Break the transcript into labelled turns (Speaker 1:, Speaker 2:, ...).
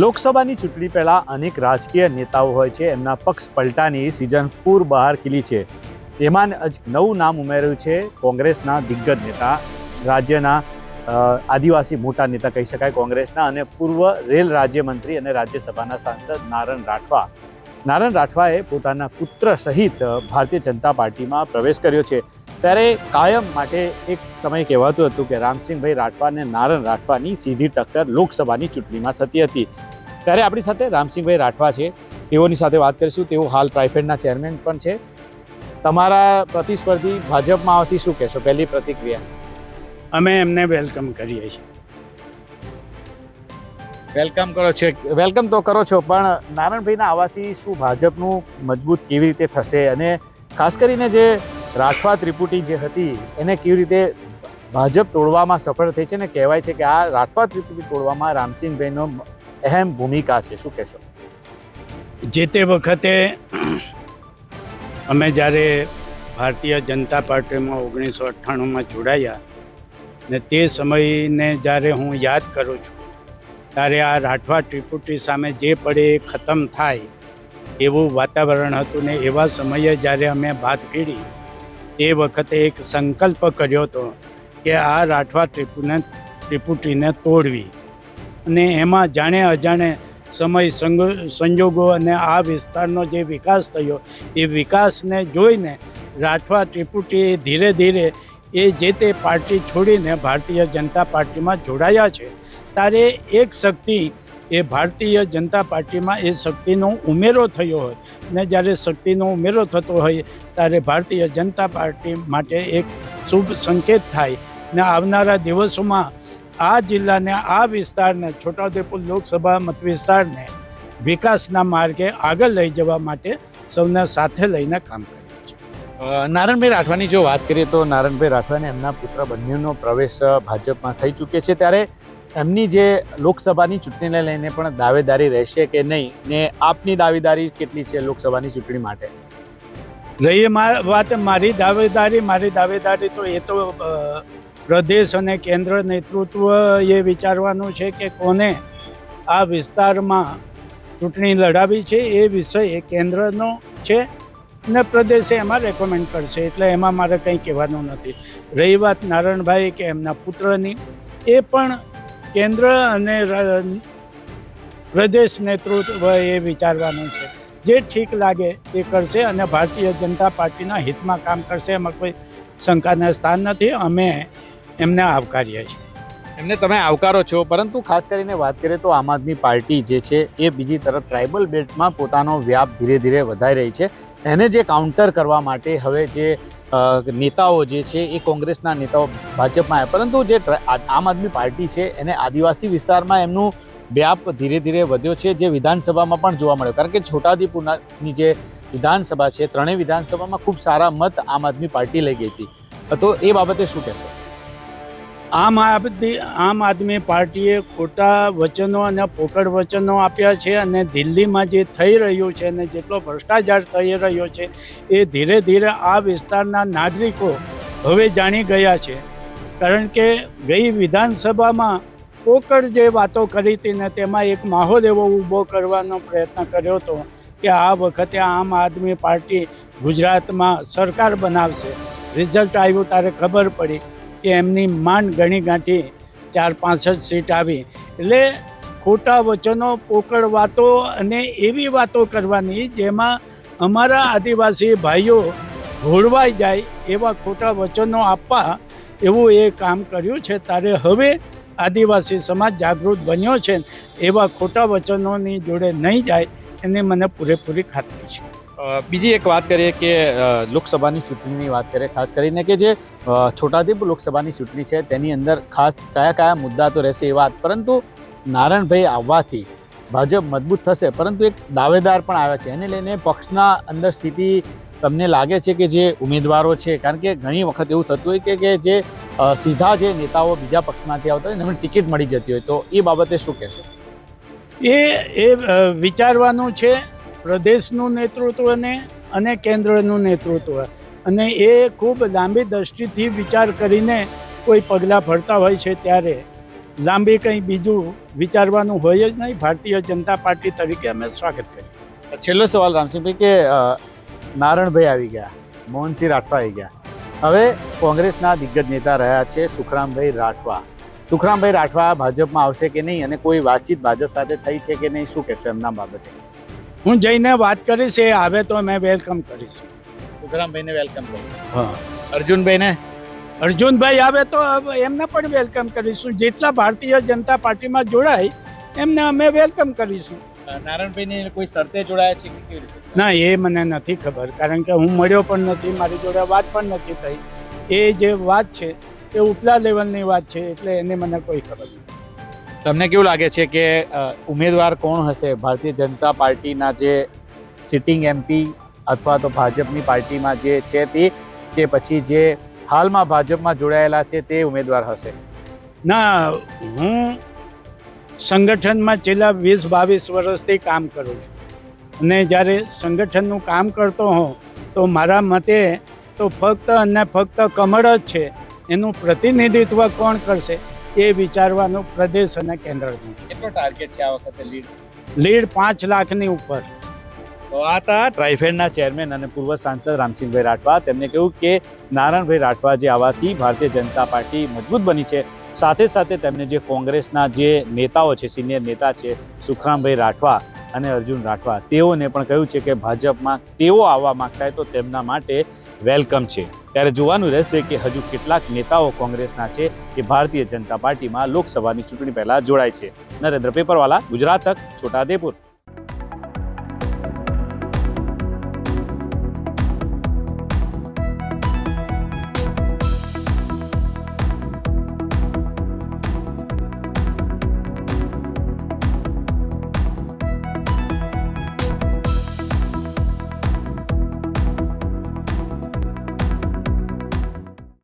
Speaker 1: લોકસભાની ચૂંટણી પહેલા અનેક રાજકીય નેતાઓ હોય છે. એમના પક્ષ પલટાની સિઝન પૂર બહાર ખીલી છે. એમાં જ નવું નામ ઉમેર્યું છે. કોંગ્રેસના દિગ્ગજ નેતા, રાજ્યના આદિવાસી મોટા નેતા કહી શકાય, કોંગ્રેસના અને પૂર્વ રેલ રાજ્યમંત્રી અને રાજ્યસભાના સાંસદ નારણ રાઠવા. નારણ રાઠવાએ પોતાના પુત્ર સહિત ભારતીય જનતા પાર્ટીમાં પ્રવેશ કર્યો છે. ત્યારે કાયમ માટે એક સમય કહેવાતું હતું કે રામસિંહભાઈ રાઠવા અને નારણ રાઠવાની સીધી ટક્કર લોકસભાની ચૂંટણીમાં થતી હતી. ત્યારે આપણી સાથે રામસિંહભાઈ રાઠવા છે. તેઓની સાથે વાત કરીશું. તેઓ હાલ ટ્રાઇફેડના ચેરમેન પણ છે. તમારા પ્રતિસ્પર્ધી ભાજપમાં આવતી શું કહેશો? પહેલી પ્રતિક્રિયા.
Speaker 2: અમે એમને વેલકમ કરીએ છીએ.
Speaker 1: વેલકમ કરો છો. વેલકમ તો કરો છો પણ નારણભાઈના આવવાથી શું ભાજપનું મજબૂત કેવી રીતે થશે? અને ખાસ કરીને જે રાઠવા ત્રિપુટી જે હતી, એને કેવી રીતે ભાજપ તોડવામાં સફળ થઈ છે ને કહેવાય છે કે આ રાઠવા ત્રિપુટી તોડવામાં રામસિંહભાઈનો અહેમ ભૂમિકા છે. શું કહેશો?
Speaker 2: જે તે વખતે અમે જ્યારે ભારતીય જનતા પાર્ટીમાં ઓગણીસો અઠ્ઠાણુંમાં જોડાયા ને તે સમયને જ્યારે હું યાદ કરું છું, ત્યારે આ રાઠવા ત્રિપુટી સામે જે પડે એ ખતમ થાય એવું વાતાવરણ હતું ને એવા સમયે જ્યારે અમે ભાત પીડી તે વખતે એક સંકલ્પ કર્યો હતો કે આ રાઠવા ત્રિપુને ત્રિપુટીને તોડવી. અને એમાં જાણે અજાણે સમય સંજોગો અને આ વિસ્તારનો જે વિકાસ થયો, એ વિકાસને જોઈને રાઠવા ત્રિપુટી ધીરે ધીરે એ જે તે પાર્ટી છોડીને ભારતીય જનતા પાર્ટીમાં જોડાયા છે. ત્યારે એક શક્તિ એ ભારતીય જનતા પાર્ટીમાં એ શક્તિનો ઉમેરો થયો હોય ને જ્યારે શક્તિનો ઉમેરો થતો હોય ત્યારે ભારતીય જનતા પાર્ટી માટે એક શુભ સંકેત થાય ને આવનારા દિવસોમાં આ જિલ્લાને, આ વિસ્તારને, છોટાઉદેપુર લોકસભા મત વિસ્તારને વિકાસના માર્ગે આગળ લઈ જવા માટે સૌને સાથે લઈને કામ
Speaker 1: કરે નારણભાઈ રાઠવાની જો વાત કરીએ તો નારણભાઈ રાઠવા એમના પુત્ર બંનેનો પ્રવેશ ભાજપમાં થઈ ચૂક્યો છે. ત્યારે એમની જે લોકસભાની ચૂંટણીને લઈને પણ દાવેદારી રહેશે કે નહીં ને આપની દાવેદારી કેટલી છે લોકસભાની ચૂંટણી માટે?
Speaker 2: રહી વાત મારી દાવેદારી મારી દાવેદારી તો એ તો પ્રદેશ અને કેન્દ્ર નેતૃત્વ એ વિચારવાનું છે કે કોને આ વિસ્તારમાં ચૂંટણી લડાવી છે એ વિષય એ કેન્દ્રનો છે ને પ્રદેશે એમાં રેકમેન્ડ કરશે. એટલે એમાં મારે કંઈ કહેવાનું નથી. રહી વાત નારાયણભાઈ કે એમના પુત્રની. એ પણ કેન્દ્ર અને પ્રદેશ નેતૃત્વ એ વિચારવાનું છે. જે ઠીક લાગે એ કરશે અને ભારતીય જનતા પાર્ટીના હિતમાં કામ કરશે. એમાં કોઈ શંકાના સ્થાન નથી. અમે એમને આવકારીએ છીએ.
Speaker 1: એમને તમે આવકારો છો, પરંતુ ખાસ કરીને વાત કરીએ તો આમ આદમી પાર્ટી જે છે એ બીજી તરફ ટ્રાઇબલ બેલ્ટમાં પોતાનો વ્યાપ ધીરે ધીરે વધારી રહી છે. એને જે કાઉન્ટર કરવા માટે હવે જે નેતાઓ જે છે એ કોંગ્રેસના નેતાઓ ભાજપમાં આવ્યા. પરંતુ જે આમ આદમી પાર્ટી છે એને આદિવાસી વિસ્તારમાં એમનું વ્યાપ ધીરે ધીરે વધ્યો છે, જે વિધાનસભામાં પણ જોવા મળ્યો. કારણ કે છોટાઉદેપુરની જે વિધાનસભા છે, ત્રણેય વિધાનસભામાં ખૂબ સારા મત આમ આદમી પાર્ટી લઈ ગઈ હતી. તો એ બાબતે શું કહેશો?
Speaker 2: આમ આદમી આમ આદમી પાર્ટીએ ખોટા વચનો અને પોકળ વચનો આપ્યા છે અને દિલ્હીમાં જે થઈ રહ્યું છે અને જેટલો ભ્રષ્ટાચાર થઈ રહ્યો છે, એ ધીરે ધીરે આ વિસ્તારના નાગરિકો હવે જાણી ગયા છે. કારણ કે ગઈ વિધાનસભામાં પોકળ જે વાતો કરી હતી ને તેમાં એક માહોલ એવો ઊભો કરવાનો પ્રયત્ન કર્યો હતો કે આ વખતે આમ આદમી પાર્ટી ગુજરાતમાં સરકાર બનાવશે. રિઝલ્ટ આવ્યું ત્યારે ખબર પડી. કે એમની માંડ ગણી ગાંઠી ચાર પાંસઠ સીટ આવી. એટલે ખોટા વચનો, પોકળ વાતો અને એવી વાતો કરવાની જેમાં અમારા આદિવાસી ભાઈઓ ઘોળવાઈ જાય એવા ખોટા વચનો આપવા એવું એ કામ કર્યું છે. ત્યારે હવે આદિવાસી સમાજ જાગૃત બન્યો છે એવા ખોટા વચનોની જોડે નહીં જાય એની મને પૂરેપૂરી ખાતરી છે.
Speaker 1: બીજી એક વાત કરીએ કે લોકસભાની ચૂંટણીની વાત કરીએ, ખાસ કરીને કે જે છોટાઉદેપુર લોકસભાની ચૂંટણી છે, તેની અંદર ખાસ કયા કયા મુદ્દા તો રહેશે એ વાત. પરંતુ નારાયણભાઈ આવવાથી ભાજપ મજબૂત થશે, પરંતુ એક દાવેદાર પણ આવ્યા છે. એને લઈને પક્ષના અંદર સ્થિતિ તમને લાગે છે કે જે ઉમેદવારો છે, કારણ કે ઘણી વખત એવું થતું હોય કે જે સીધા જે નેતાઓ બીજા પક્ષમાંથી આવતા હોય એમને ટિકિટ મળી જતી હોય. તો એ બાબતે શું કહેશો?
Speaker 2: એ એ વિચારવાનું છે પ્રદેશનું નેતૃત્વને અને કેન્દ્રનું નેતૃત્વ. અને એ ખૂબ લાંબી દ્રષ્ટિથી વિચાર કરીને કોઈ પગલાં ભરતા હોય છે ત્યારે. લાંબી કંઈ બીજું વિચારવાનું હોય જ નહીં. ભારતીય જનતા પાર્ટી તરીકે અમે સ્વાગત કરીએ.
Speaker 1: છેલ્લો સવાલ રામસિંહભાઈ કે નારણભાઈ આવી ગયા, મોહનસિંહ રાઠવા આવી ગયા. હવે કોંગ્રેસના દિગ્ગજ નેતા રહ્યા છે સુખરામભાઈ રાઠવા. સુખરામભાઈ રાઠવા ભાજપમાં આવશે કે નહીં? અને કોઈ વાતચીત ભાજપ સાથે થઈ છે કે નહીં? શું કહેશો એમના બાબતે?
Speaker 2: હું જઈને વાત કરીશ એ આવે તો મેં વેલકમ કરીશ.
Speaker 1: સુખરામભાઈને વેલકમ કરશો
Speaker 2: હા.
Speaker 1: અર્જુનભાઈને?
Speaker 2: અર્જુનભાઈ આવે તો એમને પણ વેલકમ કરીશું. જેટલા ભારતીય જનતા પાર્ટીમાં જોડાય એમને અમે વેલકમ કરીશું.
Speaker 1: નારાયણભાઈને કોઈ શરતે જોડાયા છે કે કેવી રીતે?
Speaker 2: ના એ મને નથી ખબર. કારણ કે હું મળ્યો પણ નથી મારી જોડે વાત પણ નથી થઈ. એ જે વાત છે એ ઉપલા લેવલની વાત છે એટલે એને મને કોઈ ખબર નથી.
Speaker 1: તમને કેવું લાગે છે કે ઉમેદવાર કોણ હશે? ભારતીય જનતા પાર્ટીના જે સિટિંગ એમપી અથવા તો ભાજપની પાર્ટીમાં જે છે તે, કે પછી જે હાલમાં ભાજપમાં જોડાયેલા છે તે ઉમેદવાર હશે?
Speaker 2: ના, હું સંગઠનમાં છેલ્લા વીસ બાવીસ વર્ષથી કામ કરું છું. અને જ્યારે સંગઠનનું કામ કરતો હોઉં, તો મારા મતે તો ફક્ત અને ફક્ત કમળ જ છે. એનું પ્રતિનિધિત્વ કોણ કરશે? એ વિચારવાનું પ્રદેશ અને કેન્દ્રનું
Speaker 1: કેટલો ટાર્ગેટ છે આ વખતે લીડ
Speaker 2: લીડ પાંચ લાખની ઉપર.
Speaker 1: તો આ હતા ટ્રાઇફેડના ચેરમેન અને પૂર્વ સાંસદ રામસિંહભાઈ રાઠવા. તેમને કહ્યું કે નારાયણભાઈ રાઠવા જે આવવાથી ભારતીય જનતા પાર્ટી મજબૂત બની છે. સાથે સાથે તેમને જે કોંગ્રેસના જે નેતાઓ છે સિનિયર નેતા છે સુખરામભાઈ રાઠવા અને અર્જુન રાઠવા તેઓને પણ કહ્યું છે કે ભાજપમાં તેઓ આવવા માંગતા હોય તો તેમના માટે વેલકમ છે. ત્યારે જોવાનું રહેશે કે હજુ કેટલાક નેતાઓ કોંગ્રેસના છે કે ભારતીય જનતા પાર્ટીમાં લોકસભાની ચૂંટણી પહેલા જોડાય છે. નરેન્દ્ર પેપરવાલા, ગુજરાત તક છોટાદેપુર